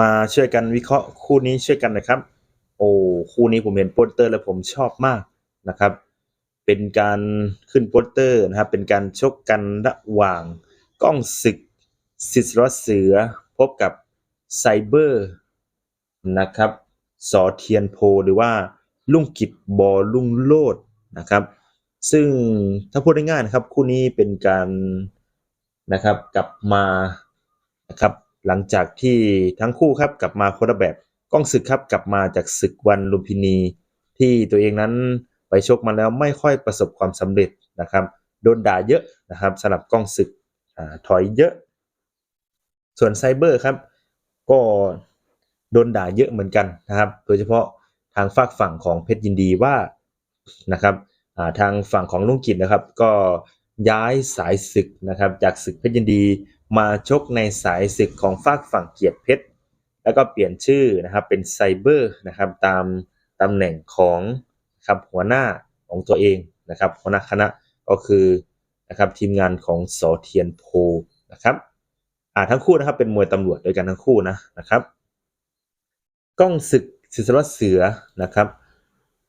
มาช่วยกันวิเคราะห์คู่นี้ช่วยกันนะครับ โอ้คู่นี้ผมเห็นโปสเตอร์แล้วผมชอบมากนะครับ เป็นการขึ้นโปสเตอร์นะครับ เป็นการชกกันระหว่างก้องศึกสิทธิ์รเสือพบกับไซเบอร์นะครับสอเทียนโพหรือว่าลุงกิจบอลุงโลดนะครับ ซึ่งถ้าพูดง่ายๆนะครับ คู่นี้เป็นการนะครับกลับมานะครับ หลังจากที่ทั้งคู่ครับกลับมาคนละแบบก้องศึกครับกลับมาจากศึกวันลุมพินี ที่ตัวเองนั้นไปชกมาแล้วไม่ค่อยประสบความสำเร็จนะครับโดนด่าเยอะนะครับสำหรับก้องศึกอถอยเยอะ ส่วนไซเบอร์ครับก็โดนด่าเยอะเหมือนกันนะครับ โดยเฉพาะทางฝากฝั่งของเพชรยินดีว่านะครับทางฝั่งของลุงกิจนะครับ ก็ย้ายสายศึกนะครับจากศึกเพชรยินดี มาชกในสายศึกของฝากฝั่งเกียรติเพชร แล้วก็เปลี่ยนชื่อนะครับเป็นไซเบอร์นะครับตามตำแหน่งของครับหัวหน้าของตัวเองนะครับหัวหน้าคณะก็คือนะครับทีมงานของสอเทียนโพนะครับอ่าทั้งคู่นะครับเป็นมวยตำรวจด้วยกันทั้งคู่นะนะครับกล้องศึกศิษย์วัตเสือนะครับ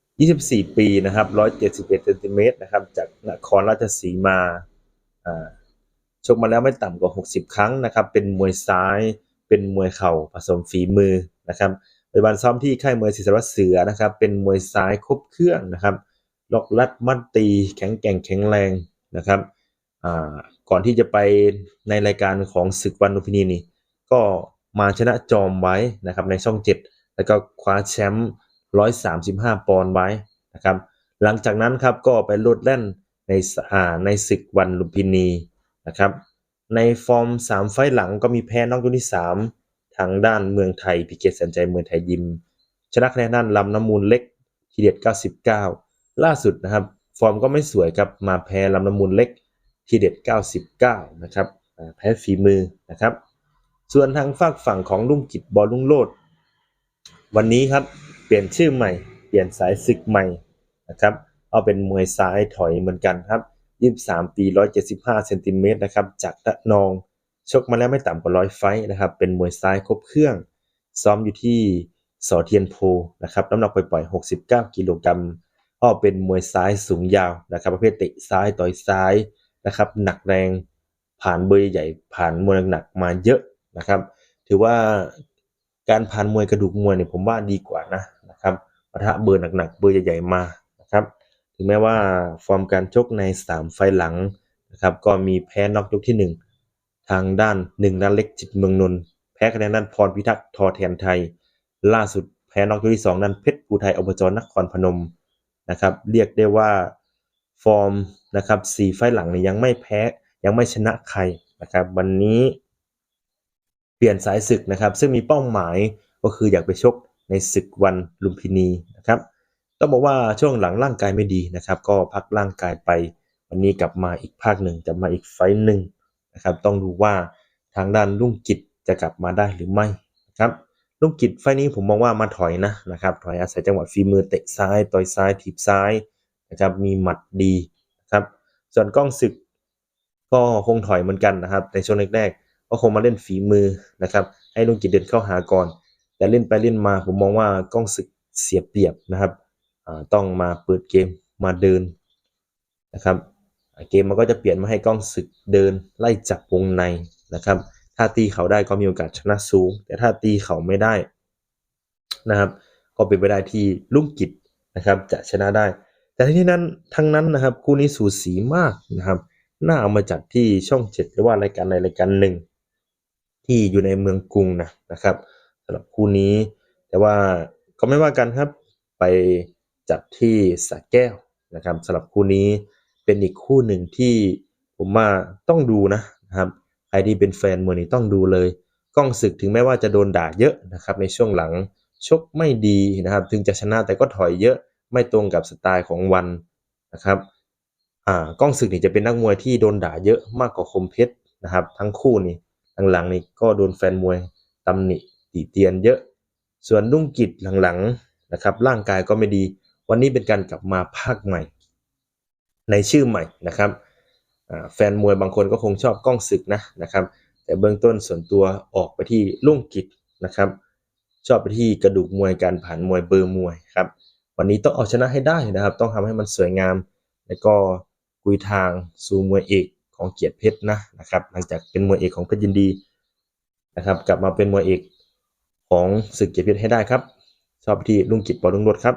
24 ปีนะครับ 171เซนติเมตรนะครับจากนครราชสีมาอ่า ชกมาแล้วไม่ต่ำกว่า 60 ครั้งนะครับ เป็นมวยซ้าย เป็นมวยเข่าผสมฝีมือนะครับปัจจุบันซ้อมที่ค่ายมวยศิษย์วัตเสือนะครับ เป็นมวยซ้ายครบเครื่องนะครับ ล็อกลัดมัดตี แข็งแกร่งแข็งแรงนะครับก่อนที่จะไปในรายการของศึกวันลุมพินีนี่ก็มาชนะจอมไว้นะครับในช่อง 7 แล้วก็คว้าแชมป์135 ปอนด์ไว้นะครับ หลังจากนั้นครับก็ไปโลดแล่นในในศึกวันลุมพินี นะครับ ในฟอร์ม 3 ไฟล์หลังก็มีแพ้นอกยกที่ 3 ทางด้านเมืองไทยพิเกตแสนใจเมืองไทยยิม ชนะคะแนนด้านลำน้ำมูลเล็กทีเด็ด 99 ล่าสุดนะครับ ฟอร์มก็ไม่สวยครับมาแพ้ลำน้ำมูลเล็กทีเด็ด 99 นะครับแพ้ฝีมือนะครับ ส่วนทางฝากฝั่งของลุงกิจบอลลุงโลด วันนี้ครับเปลี่ยนชื่อใหม่ เปลี่ยนสายศึกใหม่นะครับ เอาเป็นมวยซ้ายถอยเหมือนกันครับ 23 ปี 175 เซนติเมตรนะครับ จากระนอง ชกมาแล้วไม่ต่ำกว่า100ไฟนะครับ เป็นมวยซ้ายครบเครื่อง ซ้อมอยู่ที่สอเทียนโพนะครับ น้ำหนักปล่อยๆ69 กิโลกรัมก็เป็นมวยซ้ายสูงยาวนะครับ ประเภทเตะซ้ายต่อยซ้ายนะครับ หนักแรง ผ่านเบอร์ใหญ่ ผ่านมวยหนักมาเยอะนะครับ ถือว่าการผ่านมวยกระดูกมวยเนี่ยผมว่าดีกว่านะนะครับปะทะเบอร์หนักๆ เบอร์ใหญ่ๆมานะครับ ถึงแม้ว่าฟอร์มการชกใน 3 ไฟล์หลังนะครับก็มีแพ้น็อกยกที่ 1 ทางด้านหนึ่งด้านเล็กจิตเมืองนนท์แพ้คะแนนด้านพรพิทักษ์ทอแทนไทย ล่าสุดแพ้น็อกยกที่ 2 ด้านเพชรภูไทยอบจนครพนมนะครับเรียกได้ว่าฟอร์มนะครับ4ไฟล์หลังนี่ยยังไม่แพ้ยังไม่ชนะใครนะครับวันนี้เปลี่ยนสายศึกนะครับ ซึ่งมีเป้าหมายก็คืออยากไปชกในศึกวันลุมพินีนะครับ ต้องบอกว่าช่วงหลังร่างกายไม่ดีนะครับ ก็พักร่างกายไป วันนี้กลับมาอีกภาคหนึ่งจะมาอีกไฟหนึ่งนะครับ ต้องดูว่าทางด้านลุงกิจจะกลับมาได้หรือไม่นะครับลุงกิจไฟนี้ผมมองว่ามาถอยนะนะครับ ถอยอาศัยจังหวะฝีมือเตะซ้ายต่อยซ้ายถีบซ้ายนะครับ มีหมัดดีนะครับ ส่วนกล้องศึกก็คงถอยเหมือนกันนะครับ ในช่วงแรกๆก็คงมาเล่นฝีมือนะครับ ให้ลุงกิจเดินเข้าหาก่อน แต่เล่นไปเล่นมาผมมองว่ากล้องศึกเสียเปรียบนะครับ ต้องมาเปิดเกมมาเดินนะครับเกมมันก็จะเปลี่ยนมาให้กล้องศึกเดินไล่จับวงในนะครับ ถ้าตีเขาได้ก็มีโอกาสชนะสูง แต่ถ้าตีเขาไม่ได้นะครับ ก็เป็นไปได้ที่ลุงกิจนะครับจะชนะได้ แต่ทั้งนี้นั้นทั้งนั้นนะครับคู่นี้สูสีมากนะครับน่าเอามาจัดที่ช่องเจ็ดหรือว่ารายการใดรายการหนึ่งที่อยู่ในเมืองกรุงนะนะครับสำหรับคู่นี้ แต่ว่าก็ไม่ว่ากันครับไป จัดที่สระแก้วนะครับสำหรับคู่นี้เป็นอีกคู่หนึ่งที่ผมว่าต้องดูนะครับใครที่เป็นแฟนมวยนี่ต้องดูเลย ก้องศึกถึงแม้ว่าจะโดนด่าเยอะนะครับในช่วงหลังชกไม่ดีนะครับ ถึงจะชนะแต่ก็ถอยเยอะไม่ตรงกับสไตล์ของวันนะครับอ่าก้องศึกนี่จะเป็นนักมวยที่โดนด่าเยอะมากกว่าคมเพชรนะครับ ทั้งคู่นี่หลังๆนี่ก็โดนแฟนมวยตำหนิติเตียนเยอะ ส่วนลุงกิจหลังๆนะครับ ร่างกายก็ไม่ดี วันนี้เป็นการกลับมาภาคใหม่ ในชื่อใหม่นะครับแฟนมวยบางคนก็คงชอบกล้องศึกนะนะครับ แต่เบื้องต้นส่วนตัวออกไปที่ลุ่งกิจนะครับ ชอบไปที่กระดูกมวยการผ่านมวยเบอร์มวยครับวันนี้ต้องเอาชนะให้ได้นะครับ ต้องทำให้มันสวยงาม แล้วก็กุยทางสู่มวยเอกของเกียรติเพชรนะนะครับ หลังจากเป็นมวยเอกของเพชรยินดีนะครับ กลับมาเป็นมวยเอกของศึกเกียรติเพชรให้ได้ครับ ชอบไปที่ลุงกิจปอลุงรถครับ